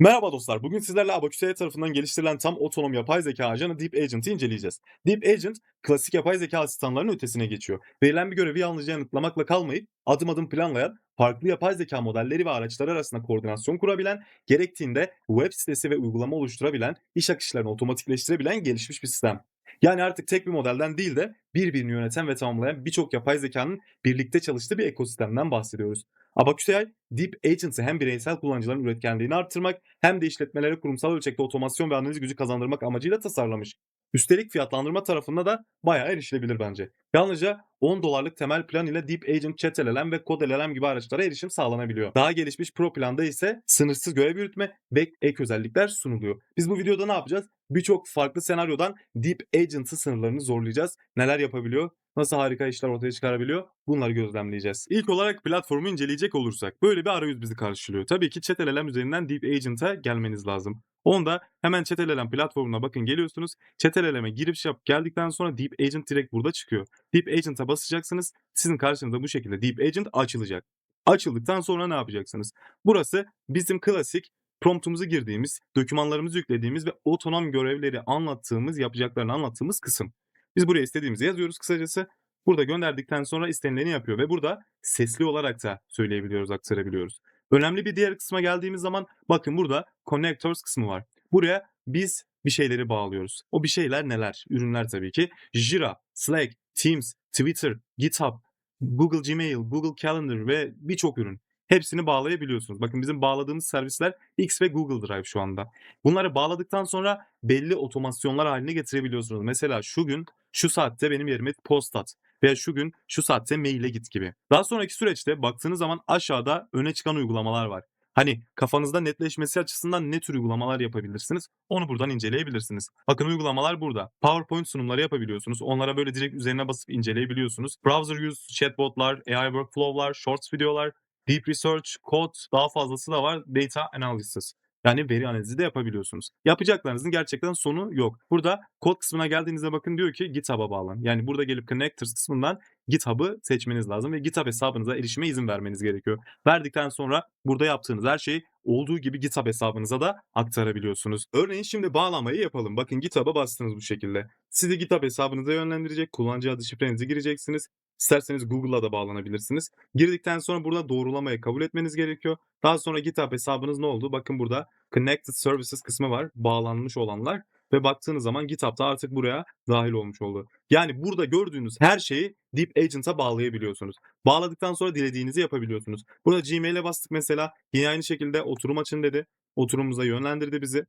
Merhaba dostlar. Bugün sizlerle Abacus tarafından geliştirilen tam otonom yapay zeka ajanı Deep Agent'ı inceleyeceğiz. Deep Agent, klasik yapay zeka asistanlarının ötesine geçiyor. Verilen bir görevi yalnızca yanıtlamakla kalmayıp adım adım planlayan, farklı yapay zeka modelleri ve araçları arasında koordinasyon kurabilen, gerektiğinde web sitesi ve uygulama oluşturabilen, iş akışlarını otomatikleştirebilen gelişmiş bir sistem. Yani artık tek bir modelden değil de birbirini yöneten ve tamamlayan birçok yapay zekanın birlikte çalıştığı bir ekosistemden bahsediyoruz. Abacus AI, Deep Agents'ı hem bireysel kullanıcıların üretkenliğini arttırmak hem de işletmelere kurumsal ölçekte otomasyon ve analiz gücü kazandırmak amacıyla tasarlamış. Üstelik fiyatlandırma tarafında da bayağı erişilebilir bence. Yalnızca 10 dolarlık temel plan ile Deep Agent Chat LLM ve Code LLM gibi araçlara erişim sağlanabiliyor. Daha gelişmiş Pro planda ise sınırsız görev yürütme ve ek özellikler sunuluyor. Biz bu videoda ne yapacağız? Birçok farklı senaryodan Deep Agent'ı sınırlarını zorlayacağız. Neler yapabiliyor? Nasıl harika işler ortaya çıkarabiliyor? Bunları gözlemleyeceğiz. İlk olarak platformu inceleyecek olursak böyle bir arayüz bizi karşılıyor. Tabii ki Chat LLM üzerinden Deep Agent'a gelmeniz lazım. Onda hemen LLM platformuna bakın geliyorsunuz. LLM'e giriş yap geldikten sonra Deep Agent direkt burada çıkıyor. Deep Agent'a basacaksınız. Sizin karşınıza bu şekilde Deep Agent açılacak. Açıldıktan sonra ne yapacaksınız? Burası bizim klasik promptumuzu girdiğimiz, dokümanlarımızı yüklediğimiz ve otonom görevleri anlattığımız, yapacaklarını anlattığımız kısım. Biz buraya istediğimizi yazıyoruz kısacası. Burada gönderdikten sonra istenileni yapıyor ve burada sesli olarak da söyleyebiliyoruz, aktarabiliyoruz. Önemli bir diğer kısma geldiğimiz zaman bakın burada connectors kısmı var. Buraya biz bir şeyleri bağlıyoruz. O bir şeyler neler? Ürünler tabii ki. Jira, Slack, Teams, Twitter, GitHub, Google Gmail, Google Calendar ve birçok ürün. Hepsini bağlayabiliyorsunuz. Bakın bizim bağladığımız servisler X ve Google Drive şu anda. Bunları bağladıktan sonra belli otomasyonlar haline getirebiliyorsunuz. Mesela şu gün şu saatte benim yerime post at veya şu gün şu saatte maile git gibi. Daha sonraki süreçte baktığınız zaman aşağıda öne çıkan uygulamalar var. Hani kafanızda netleşmesi açısından ne tür uygulamalar yapabilirsiniz? Onu buradan inceleyebilirsiniz. Bakın uygulamalar burada. PowerPoint sunumları yapabiliyorsunuz. Onlara böyle direkt üzerine basıp inceleyebiliyorsunuz. Browser use chatbotlar, AI workflow'lar, shorts videolar, deep research, code daha fazlası da var. Data analysis. Yani veri analizi de yapabiliyorsunuz. Yapacaklarınızın gerçekten sonu yok. Burada kod kısmına geldiğinizde bakın diyor ki GitHub'a bağlan. Yani burada gelip connectors kısmından GitHub'ı seçmeniz lazım ve GitHub hesabınıza erişime izin vermeniz gerekiyor. Verdikten sonra burada yaptığınız her şeyi olduğu gibi GitHub hesabınıza da aktarabiliyorsunuz. Örneğin şimdi bağlamayı yapalım. Bakın GitHub'a bastınız bu şekilde. Sizi GitHub hesabınıza yönlendirecek. Kullanıcı adı şifrenizi gireceksiniz. İsterseniz Google'a da bağlanabilirsiniz. Girdikten sonra burada doğrulamayı kabul etmeniz gerekiyor. Daha sonra GitHub hesabınız ne oldu? Bakın burada Connected Services kısmı var. Bağlanmış olanlar. Ve baktığınız zaman GitHub'da artık buraya dahil olmuş oldu. Yani burada gördüğünüz her şeyi Deep Agent'a bağlayabiliyorsunuz. Bağladıktan sonra dilediğinizi yapabiliyorsunuz. Burada Gmail'e bastık mesela. Yine aynı şekilde oturum açın dedi. Oturumumuza yönlendirdi bizi.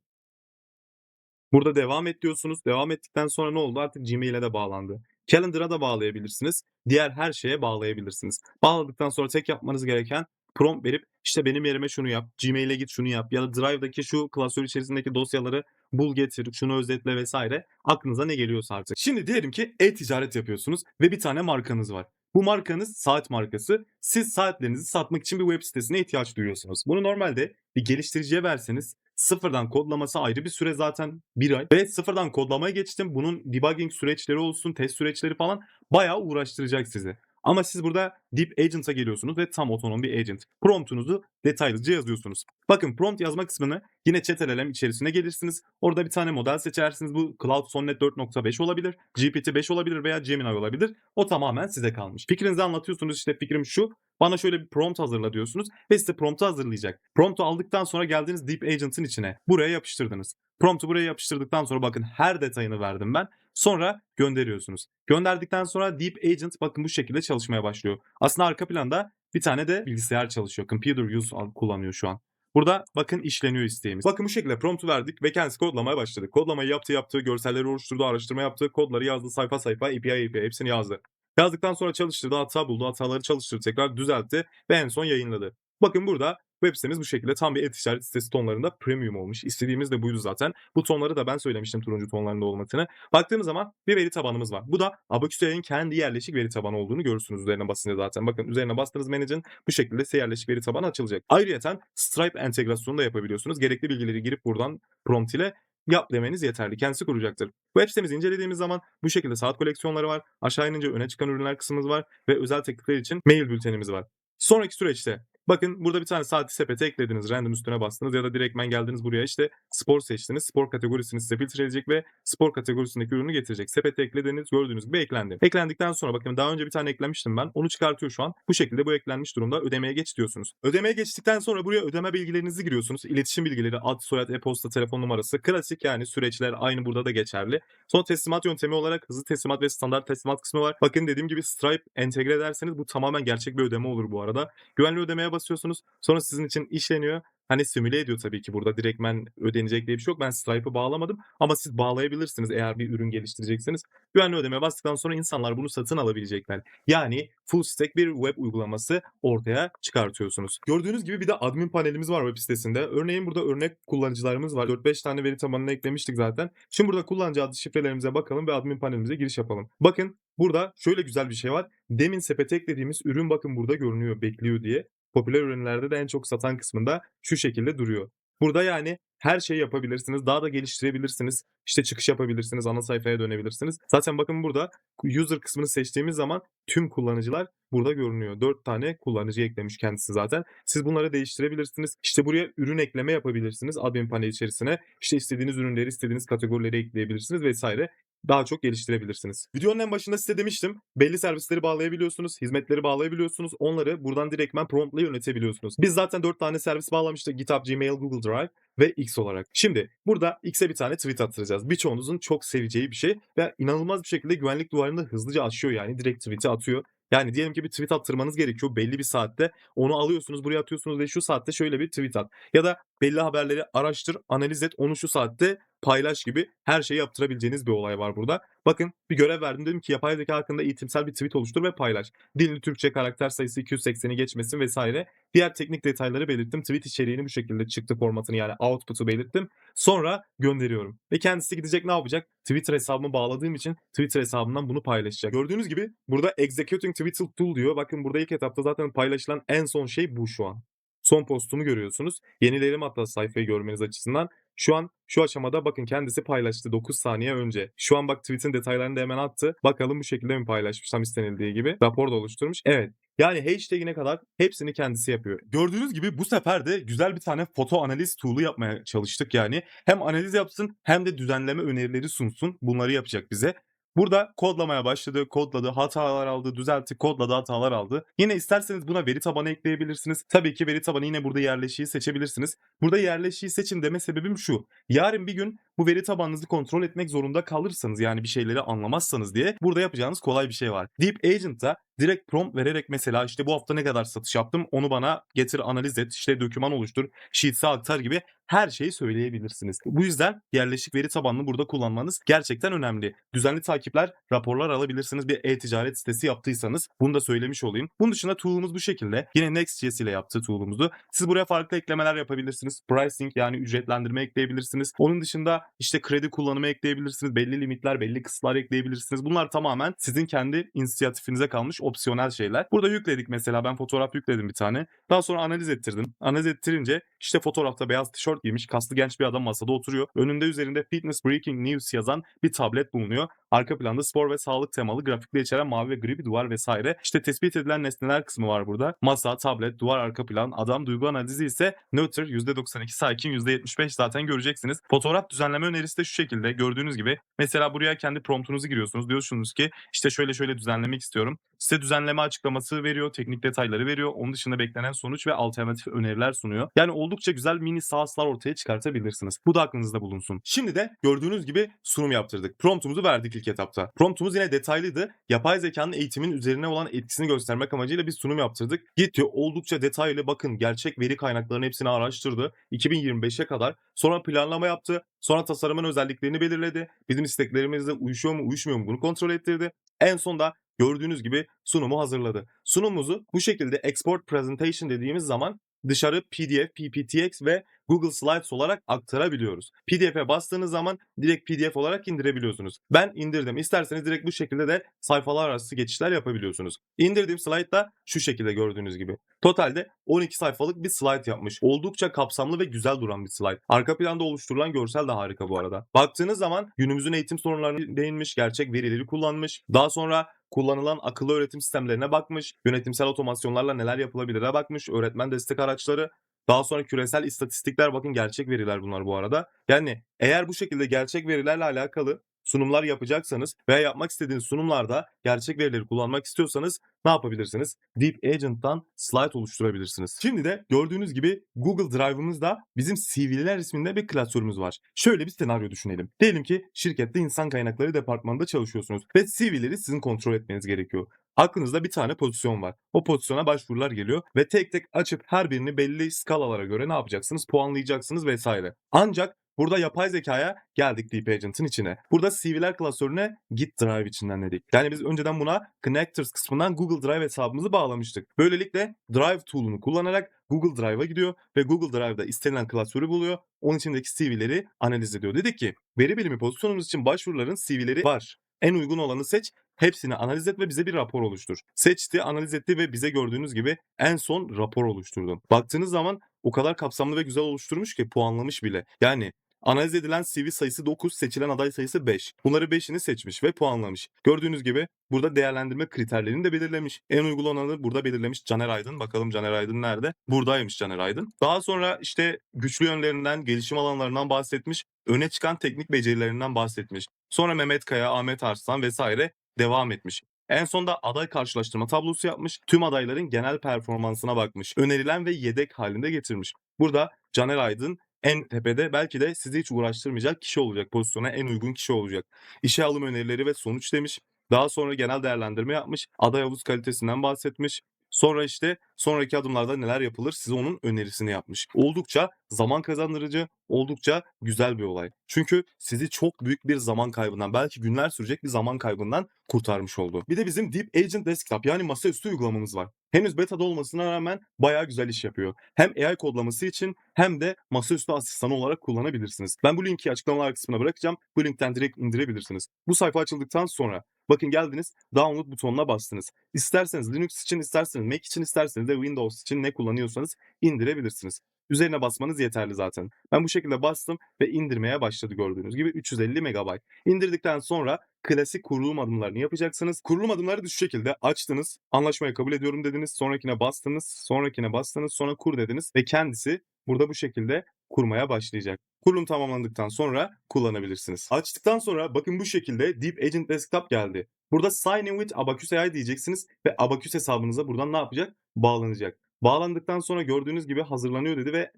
Burada devam et diyorsunuz. Devam ettikten sonra ne oldu? Artık Gmail'e de bağlandı. Calendar'a da bağlayabilirsiniz. Diğer her şeye bağlayabilirsiniz. Bağladıktan sonra tek yapmanız gereken prompt verip işte benim yerime şunu yap, Gmail'e git şunu yap ya da Drive'daki şu klasör içerisindeki dosyaları bul getir, şunu özetle vesaire aklınıza ne geliyorsa artık. Şimdi diyelim ki e-ticaret yapıyorsunuz ve bir tane markanız var. Bu markanız saat markası. Siz saatlerinizi satmak için bir web sitesine ihtiyaç duyuyorsunuz. Bunu normalde bir geliştiriciye verseniz sıfırdan kodlaması ayrı bir süre zaten bir ay. Ve sıfırdan kodlamaya geçtim. Bunun debugging süreçleri olsun, test süreçleri falan bayağı uğraştıracak sizi. Ama siz burada Deep Agent'a geliyorsunuz ve tam otonom bir agent. Promptunuzu detaylıca yazıyorsunuz. Bakın prompt yazma kısmını yine ChatLLM içerisine gelirsiniz. Orada bir tane model seçersiniz. Bu Cloud Sonnet 4.5 olabilir, GPT-5 olabilir veya Gemini olabilir. O tamamen size kalmış. Fikrinizi anlatıyorsunuz işte fikrim şu. Bana şöyle bir prompt hazırla diyorsunuz ve size promptu hazırlayacak. Promptu aldıktan sonra geldiniz Deep Agent'ın içine. Buraya yapıştırdınız. Promptu buraya yapıştırdıktan sonra bakın her detayını verdim ben. Sonra gönderiyorsunuz. Gönderdikten sonra Deep Agent bakın bu şekilde çalışmaya başlıyor. Aslında arka planda bir tane de bilgisayar çalışıyor. Computer use kullanıyor şu an. Burada bakın işleniyor isteğimiz. Bakın bu şekilde promptu verdik ve kendisi kodlamaya başladı. Kodlamayı yaptı yaptı, görselleri oluşturdu, araştırma yaptı, kodları yazdı sayfa sayfa, API API hepsini yazdı. Yazdıktan sonra çalıştırdı, hata buldu, hataları çalıştırdı, tekrar düzeltti ve en son yayınladı. Bakın burada web sitemiz bu şekilde tam bir e-ticaret sitesi tonlarında premium olmuş. İstediğimiz de buydu zaten. Bu tonları da ben söylemiştim turuncu tonlarında olmasını. Baktığımız zaman bir veri tabanımız var. Bu da Abacus.ai'nin kendi yerleşik veri tabanı olduğunu görürsünüz üzerine basınca zaten. Bakın üzerine bastığınız menajın bu şekilde size yerleşik veri tabanı açılacak. Ayrıca Stripe entegrasyonu da yapabiliyorsunuz. Gerekli bilgileri girip buradan prompt ile yap demeniz yeterli. Kendisi kuracaktır. Web sitemizi incelediğimiz zaman bu şekilde saat koleksiyonları var. Aşağı inince öne çıkan ürünler kısmımız var ve özel teklifler için mail bültenimiz var. Sonraki süreçte Bakın burada bir tane saati sepete eklediniz. Random üstüne bastınız ya da direktmen geldiniz buraya işte spor seçtiniz. Spor kategorisini size filtreleyecek ve spor kategorisindeki ürünü getirecek. Sepete eklediniz gördüğünüz gibi eklendi. Eklendikten sonra bakın daha önce bir tane eklemiştim ben. Onu çıkartıyor şu an. Bu şekilde bu eklenmiş durumda. Ödemeye geç diyorsunuz. Ödemeye geçtikten sonra buraya ödeme bilgilerinizi giriyorsunuz. İletişim bilgileri, ad, soyad, e-posta, telefon numarası. Klasik yani süreçler aynı burada da geçerli. Sonra teslimat yöntemi olarak hızlı teslimat ve standart teslimat kısmı var. Bakın dediğim gibi Stripe entegre ederseniz bu tamamen gerçek bir ödeme olur bu arada. Güvenli ödemeye basıyorsunuz. Sonra sizin için işleniyor. Hani simüle ediyor tabii ki burada direktmen ödenecek diye bir şey yok. Ben Stripe'ı bağlamadım ama siz bağlayabilirsiniz eğer bir ürün geliştirecekseniz. Güvenli ödemeye bastıktan sonra insanlar bunu satın alabilecekler. Yani full stack bir web uygulaması ortaya çıkartıyorsunuz. Gördüğünüz gibi bir de admin panelimiz var web sitesinde. Örneğin burada örnek kullanıcılarımız var. 4-5 tane veri tabanına eklemiştik zaten. Şimdi burada kullanıcı adı şifrelerimize bakalım ve admin panelimize giriş yapalım. Bakın burada şöyle güzel bir şey var. Demin sepete eklediğimiz ürün bakın burada görünüyor, bekliyor diye. Popüler ürünlerde de en çok satan kısmında şu şekilde duruyor. Burada yani her şeyi yapabilirsiniz. Daha da geliştirebilirsiniz. İşte çıkış yapabilirsiniz. Ana sayfaya dönebilirsiniz. Zaten bakın burada user kısmını seçtiğimiz zaman tüm kullanıcılar burada görünüyor. 4 tane kullanıcı eklemiş kendisi zaten. Siz bunları değiştirebilirsiniz. İşte buraya ürün ekleme yapabilirsiniz admin panel içerisine. İşte istediğiniz ürünleri, istediğiniz kategorileri ekleyebilirsiniz vesaire daha çok geliştirebilirsiniz. Videonun en başında size demiştim. Belli servisleri bağlayabiliyorsunuz, hizmetleri bağlayabiliyorsunuz. Onları buradan direktmen promptla yönetebiliyorsunuz. Biz zaten 4 tane servis bağlamıştık. GitHub, Gmail, Google Drive ve X olarak. Şimdi burada X'e bir tane tweet attıracağız. Birçoğunuzun çok seveceği bir şey ve inanılmaz bir şekilde güvenlik duvarını hızlıca aşıyor yani direkt tweet'i atıyor. Yani diyelim ki bir tweet attırmanız gerekiyor belli bir saatte. Onu alıyorsunuz buraya atıyorsunuz ve şu saatte şöyle bir tweet at. Ya da belli haberleri araştır, analiz et, onu şu saatte paylaş gibi her şeyi yaptırabileceğiniz bir olay var burada. Bakın bir görev verdim dedim ki yapay zeka hakkında eğitimsel bir tweet oluştur ve paylaş. Dilli Türkçe karakter sayısı 280'i geçmesin vesaire. Diğer teknik detayları belirttim. Tweet içeriğini bu şekilde çıktı formatını yani output'u belirttim. Sonra gönderiyorum. Ve kendisi gidecek ne yapacak? Twitter hesabımı bağladığım için Twitter hesabından bunu paylaşacak. Gördüğünüz gibi burada Executing Twitter Tool diyor. Bakın burada ilk etapta zaten paylaşılan en son şey bu şu an. Son postumu görüyorsunuz. Yenilerim hatta sayfayı görmeniz açısından. Şu an şu aşamada bakın kendisi paylaştı 9 saniye önce. Şu an bak tweet'in detaylarını da hemen attı. Bakalım bu şekilde mi paylaşmış tam istenildiği gibi. Rapor da oluşturmuş. Evet. Yani hashtag'ine kadar hepsini kendisi yapıyor. Gördüğünüz gibi bu sefer de güzel bir tane foto analiz tool'u yapmaya çalıştık yani. Hem analiz yapsın hem de düzenleme önerileri sunsun. Bunları yapacak bize. Burada kodlamaya başladı, kodladı, hatalar aldı, düzeltti, kodladı, hatalar aldı. Yine isterseniz buna veri tabanı ekleyebilirsiniz. Tabii ki veri tabanı yine burada yerleşiği seçebilirsiniz. Burada yerleşiği seçin deme sebebim şu. Yarın bir gün bu veri tabanınızı kontrol etmek zorunda kalırsanız yani bir şeyleri anlamazsanız diye burada yapacağınız kolay bir şey var. Deep Agent'ta direkt prompt vererek mesela işte bu hafta ne kadar satış yaptım onu bana getir analiz et işte doküman oluştur sheets'e aktar gibi her şeyi söyleyebilirsiniz. Bu yüzden yerleşik veri tabanını burada kullanmanız gerçekten önemli. Düzenli takipler, raporlar alabilirsiniz bir e-ticaret sitesi yaptıysanız. Bunu da söylemiş olayım. Bunun dışında tool'umuz bu şekilde. Yine Next.js ile yaptığı tool'umuzu. Siz buraya farklı eklemeler yapabilirsiniz. Pricing yani ücretlendirme ekleyebilirsiniz. Onun dışında işte kredi kullanımı ekleyebilirsiniz. Belli limitler, belli kısıtlar ekleyebilirsiniz. Bunlar tamamen sizin kendi inisiyatifinize kalmış opsiyonel şeyler. Burada yükledik mesela ben fotoğraf yükledim bir tane. Daha sonra analiz ettirdim. Analiz ettirince işte fotoğrafta beyaz tişört giymiş kaslı genç bir adam masada oturuyor. Önünde üzerinde Fitness Breaking News yazan bir tablet bulunuyor. Arka planda spor ve sağlık temalı grafikle içeren mavi ve gri bir duvar vesaire. İşte tespit edilen nesneler kısmı var burada. Masa, tablet, duvar, arka plan, adam duygu analizi ise nötr %92 sakin %75 zaten göreceksiniz. Fotoğraf düzenleme önerisi de şu şekilde gördüğünüz gibi. Mesela buraya kendi promptunuzu giriyorsunuz. Diyorsunuz ki işte şöyle şöyle düzenlemek istiyorum. Size düzenleme açıklaması veriyor, teknik detayları veriyor. Onun dışında beklenen sonuç ve alternatif öneriler sunuyor. Yani oldukça güzel mini sahaslar ortaya çıkartabilirsiniz. Bu da aklınızda bulunsun. Şimdi de gördüğünüz gibi sunum yaptırdık. Promptumuzu verdik ilk etapta. Promptumuz yine detaylıydı. Yapay zekanın eğitimin üzerine olan etkisini göstermek amacıyla bir sunum yaptırdık. Gitti oldukça detaylı bakın gerçek veri kaynaklarının hepsini araştırdı. 2025'e kadar sonra planlama yaptı. Sonra tasarımın özelliklerini belirledi. Bizim isteklerimizle uyuşuyor mu uyuşmuyor mu bunu kontrol ettirdi. En sonda gördüğünüz gibi sunumu hazırladı. Sunumumuzu bu şekilde export presentation dediğimiz zaman dışarı PDF, PPTX ve Google Slides olarak aktarabiliyoruz. PDF'e bastığınız zaman direkt PDF olarak indirebiliyorsunuz. Ben indirdim. İsterseniz direkt bu şekilde de sayfalar arası geçişler yapabiliyorsunuz. İndirdiğim slide da şu şekilde gördüğünüz gibi. Totalde 12 sayfalık bir slide yapmış. Oldukça kapsamlı ve güzel duran bir slide. Arka planda oluşturulan görsel de harika bu arada. Baktığınız zaman günümüzün eğitim sorunlarına değinmiş, gerçek verileri kullanmış. Daha sonra kullanılan akıllı öğretim sistemlerine bakmış, yönetimsel otomasyonlarla neler yapılabilire bakmış, öğretmen destek araçları, daha sonra küresel istatistikler bakın gerçek veriler bunlar bu arada. Yani eğer bu şekilde gerçek verilerle alakalı sunumlar yapacaksanız veya yapmak istediğiniz sunumlarda gerçek verileri kullanmak istiyorsanız ne yapabilirsiniz? Deep Agent'tan slide oluşturabilirsiniz. Şimdi de gördüğünüz gibi Google Drive'ımızda bizim CV'ler isminde bir klasörümüz var. Şöyle bir senaryo düşünelim. Diyelim ki şirkette insan kaynakları departmanında çalışıyorsunuz ve CV'leri sizin kontrol etmeniz gerekiyor. Aklınızda bir tane pozisyon var. O pozisyona başvurular geliyor ve tek tek açıp her birini belli skalalara göre ne yapacaksınız? Puanlayacaksınız vesaire. Ancak Burada yapay zekaya geldik Deep Agent'ın içine. Burada CV'ler klasörüne Git Drive içinden dedik. Yani biz önceden buna Connectors kısmından Google Drive hesabımızı bağlamıştık. Böylelikle Drive tool'unu kullanarak Google Drive'a gidiyor ve Google Drive'da istenilen klasörü buluyor. Onun içindeki CV'leri analiz ediyor. Dedik ki veri bilimi pozisyonumuz için başvuruların CV'leri var. En uygun olanı seç, hepsini analiz et ve bize bir rapor oluştur. Seçti, analiz etti ve bize gördüğünüz gibi en son rapor oluşturdu. Baktığınız zaman o kadar kapsamlı ve güzel oluşturmuş ki puanlamış bile. Yani Analiz edilen CV sayısı 9, seçilen aday sayısı 5. Bunları 5'ini seçmiş ve puanlamış. Gördüğünüz gibi burada değerlendirme kriterlerini de belirlemiş. En uygun olanı burada belirlemiş Caner Aydın. Bakalım Caner Aydın nerede? Buradaymış Caner Aydın. Daha sonra işte güçlü yönlerinden, gelişim alanlarından bahsetmiş. Öne çıkan teknik becerilerinden bahsetmiş. Sonra Mehmet Kaya, Ahmet Arslan vesaire devam etmiş. En sonda aday karşılaştırma tablosu yapmış. Tüm adayların genel performansına bakmış. Önerilen ve yedek halinde getirmiş. Burada Caner Aydın en tepede belki de sizi hiç uğraştırmayacak kişi olacak. Pozisyona en uygun kişi olacak. İşe alım önerileri ve sonuç demiş. Daha sonra genel değerlendirme yapmış. Aday havuz kalitesinden bahsetmiş. Sonra işte sonraki adımlarda neler yapılır size onun önerisini yapmış. Oldukça zaman kazandırıcı, oldukça güzel bir olay. Çünkü sizi çok büyük bir zaman kaybından, belki günler sürecek bir zaman kaybından kurtarmış oldu. Bir de bizim Deep Agent Desktop yani masaüstü uygulamamız var. Henüz beta'da olmasına rağmen bayağı güzel iş yapıyor. Hem AI kodlaması için hem de masaüstü asistanı olarak kullanabilirsiniz. Ben bu linki açıklamalar kısmına bırakacağım. Bu linkten direkt indirebilirsiniz. Bu sayfa açıldıktan sonra bakın geldiniz download butonuna bastınız. İsterseniz Linux için isterseniz Mac için isterseniz de Windows için ne kullanıyorsanız indirebilirsiniz. Üzerine basmanız yeterli zaten. Ben bu şekilde bastım ve indirmeye başladı gördüğünüz gibi 350 MB. İndirdikten sonra klasik kurulum adımlarını yapacaksınız. Kurulum adımları şu şekilde açtınız, anlaşmayı kabul ediyorum dediniz, sonrakine bastınız, sonrakine bastınız, sonra kur dediniz ve kendisi burada bu şekilde kurmaya başlayacak. Kurulum tamamlandıktan sonra kullanabilirsiniz. Açtıktan sonra bakın bu şekilde Deep Agent Desktop geldi. Burada Sign in with Abacus AI diyeceksiniz ve Abacus hesabınıza buradan ne yapacak? Bağlanacak. Bağlandıktan sonra gördüğünüz gibi hazırlanıyor dedi ve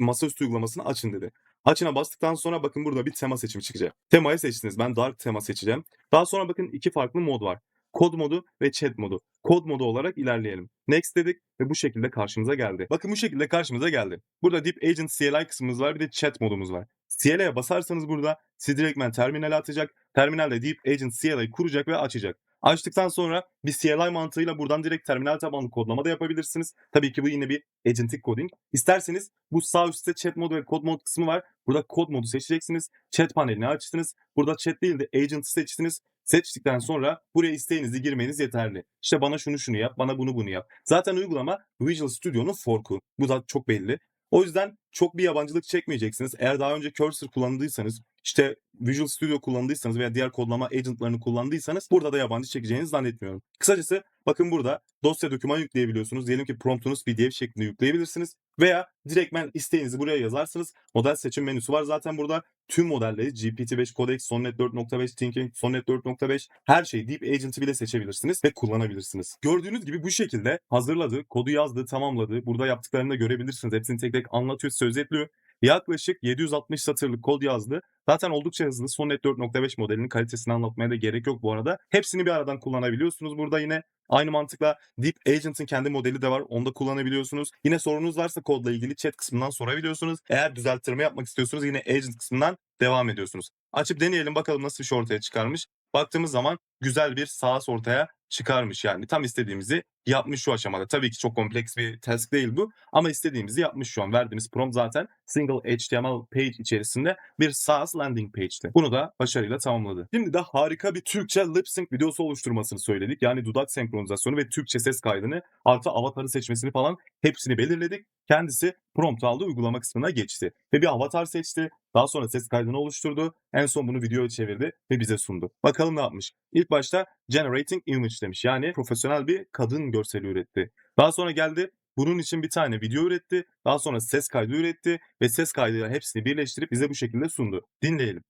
masaüstü uygulamasını açın dedi. Açına bastıktan sonra bakın burada bir tema seçimi çıkacak. Temayı seçtiniz. Ben Dark tema seçeceğim. Daha sonra bakın iki farklı mod var. Kod modu ve chat modu. Kod modu olarak ilerleyelim. Next dedik ve bu şekilde karşımıza geldi. Bakın bu şekilde karşımıza geldi. Burada Deep Agent CLI kısmımız var bir de chat modumuz var. CLI'ye basarsanız burada sizi direktmen terminale atacak. Terminalde Deep Agent CLI kuracak ve açacak. Açtıktan sonra bir CLI mantığıyla buradan direkt terminal tabanlı kodlama da yapabilirsiniz. Tabii ki bu yine bir agentic coding. İsterseniz bu sağ üstte chat modu ve kod mod kısmı var. Burada kod modu seçeceksiniz. Chat panelini açtınız. Burada chat değil de agent'ı seçtiniz. Seçtikten sonra buraya isteğinizi girmeniz yeterli. İşte bana şunu şunu yap, bana bunu bunu yap. Zaten uygulama Visual Studio'nun forku. Bu da çok belli. O yüzden çok bir yabancılık çekmeyeceksiniz. Eğer daha önce Cursor kullandıysanız, işte Visual Studio kullandıysanız veya diğer kodlama agentlarını kullandıysanız burada da yabancı çekeceğinizi zannetmiyorum. Kısacası bakın burada dosya doküman yükleyebiliyorsunuz. Diyelim ki promptunuz PDF şeklinde yükleyebilirsiniz. Veya direktmen isteğinizi buraya yazarsınız. Model seçim menüsü var zaten burada. Tüm modelleri GPT-5 Codex, Sonnet 4.5, Thinking, Sonnet 4.5 her şeyi Deep Agent'ı bile seçebilirsiniz ve kullanabilirsiniz. Gördüğünüz gibi bu şekilde hazırladı, kodu yazdı, tamamladı. Burada yaptıklarını da görebilirsiniz. Hepsini tek tek anlatıyor, size özetliyor. Yaklaşık 760 satırlık kod yazdı. Zaten oldukça hızlı. Sonnet 4.5 modelinin kalitesini anlatmaya da gerek yok bu arada. Hepsini bir aradan kullanabiliyorsunuz burada yine. Aynı mantıkla Deep Agent'ın kendi modeli de var. Onu da kullanabiliyorsunuz. Yine sorunuz varsa kodla ilgili chat kısmından sorabiliyorsunuz. Eğer düzelttirme yapmak istiyorsanız yine Agent kısmından devam ediyorsunuz. Açıp deneyelim bakalım nasıl bir şey ortaya çıkarmış. Baktığımız zaman güzel bir SaaS ortaya çıkarmış yani. Tam istediğimizi yapmış şu aşamada. Tabii ki çok kompleks bir task değil bu ama istediğimizi yapmış şu an. Verdiğimiz prompt zaten single HTML page içerisinde bir SaaS landing page'ti. Bunu da başarıyla tamamladı. Şimdi de harika bir Türkçe lip sync videosu oluşturmasını söyledik. Yani dudak senkronizasyonu ve Türkçe ses kaydını artı avatarı seçmesini falan hepsini belirledik. kendisi prompt aldı uygulama kısmına geçti. Ve bir avatar seçti. Daha sonra ses kaydını oluşturdu. En son bunu videoya çevirdi ve bize sundu. Bakalım ne yapmış. İlk başta generating image demiş. Yani profesyonel bir kadın görseli üretti. Daha sonra geldi bunun için bir tane video üretti. Daha sonra ses kaydı üretti ve ses kaydıyla hepsini birleştirip bize bu şekilde sundu. Dinleyelim.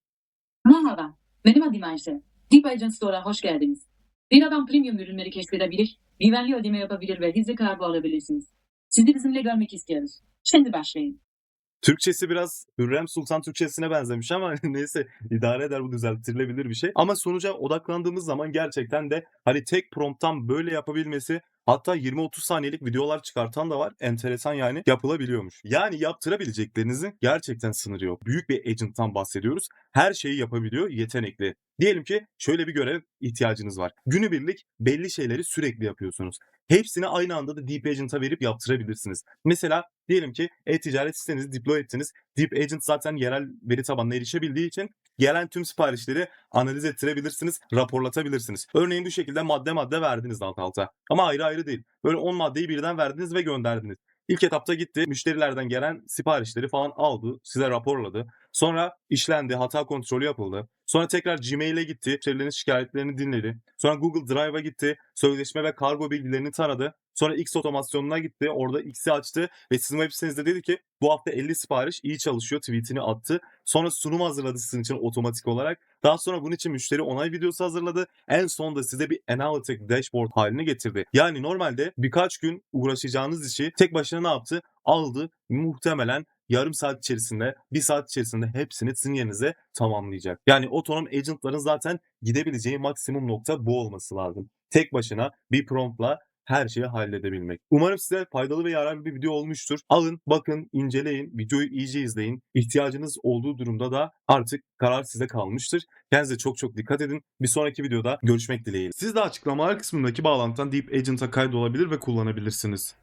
Merhaba, benim adım Ayşe. Deep Agent Store'a hoş geldiniz. Bir adam premium ürünleri keşfedebilir, güvenli ödeme yapabilir ve hızlı kargo alabilirsiniz. Sizi bizimle görmek istiyoruz. Şimdi başlayın. Türkçesi biraz Hürrem Sultan Türkçesine benzemiş ama neyse idare eder bu düzeltilebilir bir şey. Ama sonuca odaklandığımız zaman gerçekten de hani tek prompttan böyle yapabilmesi hatta 20-30 saniyelik videolar çıkartan da var. Enteresan yani yapılabiliyormuş. Yani yaptırabileceklerinizin gerçekten sınırı yok. Büyük bir agent'tan bahsediyoruz. Her şeyi yapabiliyor yetenekli. Diyelim ki şöyle bir görev ihtiyacınız var. Günübirlik belli şeyleri sürekli yapıyorsunuz. Hepsini aynı anda da Deep Agent'a verip yaptırabilirsiniz. Mesela diyelim ki e-ticaret sitenizi deploy ettiniz. Deep Agent zaten yerel veri tabanına erişebildiği için gelen tüm siparişleri analiz ettirebilirsiniz, raporlatabilirsiniz. Örneğin bu şekilde madde madde verdiniz alt alta. Ama ayrı ayrı değil. Böyle 10 maddeyi birden verdiniz ve gönderdiniz. İlk etapta gitti, müşterilerden gelen siparişleri falan aldı, size raporladı. Sonra işlendi, hata kontrolü yapıldı. Sonra tekrar Gmail'e gitti, müşterilerin şikayetlerini dinledi. Sonra Google Drive'a gitti, sözleşme ve kargo bilgilerini taradı. Sonra X otomasyonuna gitti, orada X'i açtı ve sizin web sitenizde dedi ki bu hafta 50 sipariş iyi çalışıyor tweetini attı. Sonra sunum hazırladı sizin için otomatik olarak. Daha sonra bunun için müşteri onay videosu hazırladı. En son da size bir analytic dashboard haline getirdi. Yani normalde birkaç gün uğraşacağınız işi tek başına ne yaptı? Aldı muhtemelen yarım saat içerisinde, bir saat içerisinde hepsini sizin yerinize tamamlayacak. Yani otonom agentların zaten gidebileceği maksimum nokta bu olması lazım. Tek başına bir promptla her şeyi halledebilmek. Umarım size faydalı ve yararlı bir video olmuştur. Alın, bakın, inceleyin, videoyu iyice izleyin. İhtiyacınız olduğu durumda da artık karar size kalmıştır. Kendinize çok çok dikkat edin. Bir sonraki videoda görüşmek dileğiyle. Siz de açıklamalar kısmındaki bağlantıdan Deep Agent'a kaydolabilir ve kullanabilirsiniz.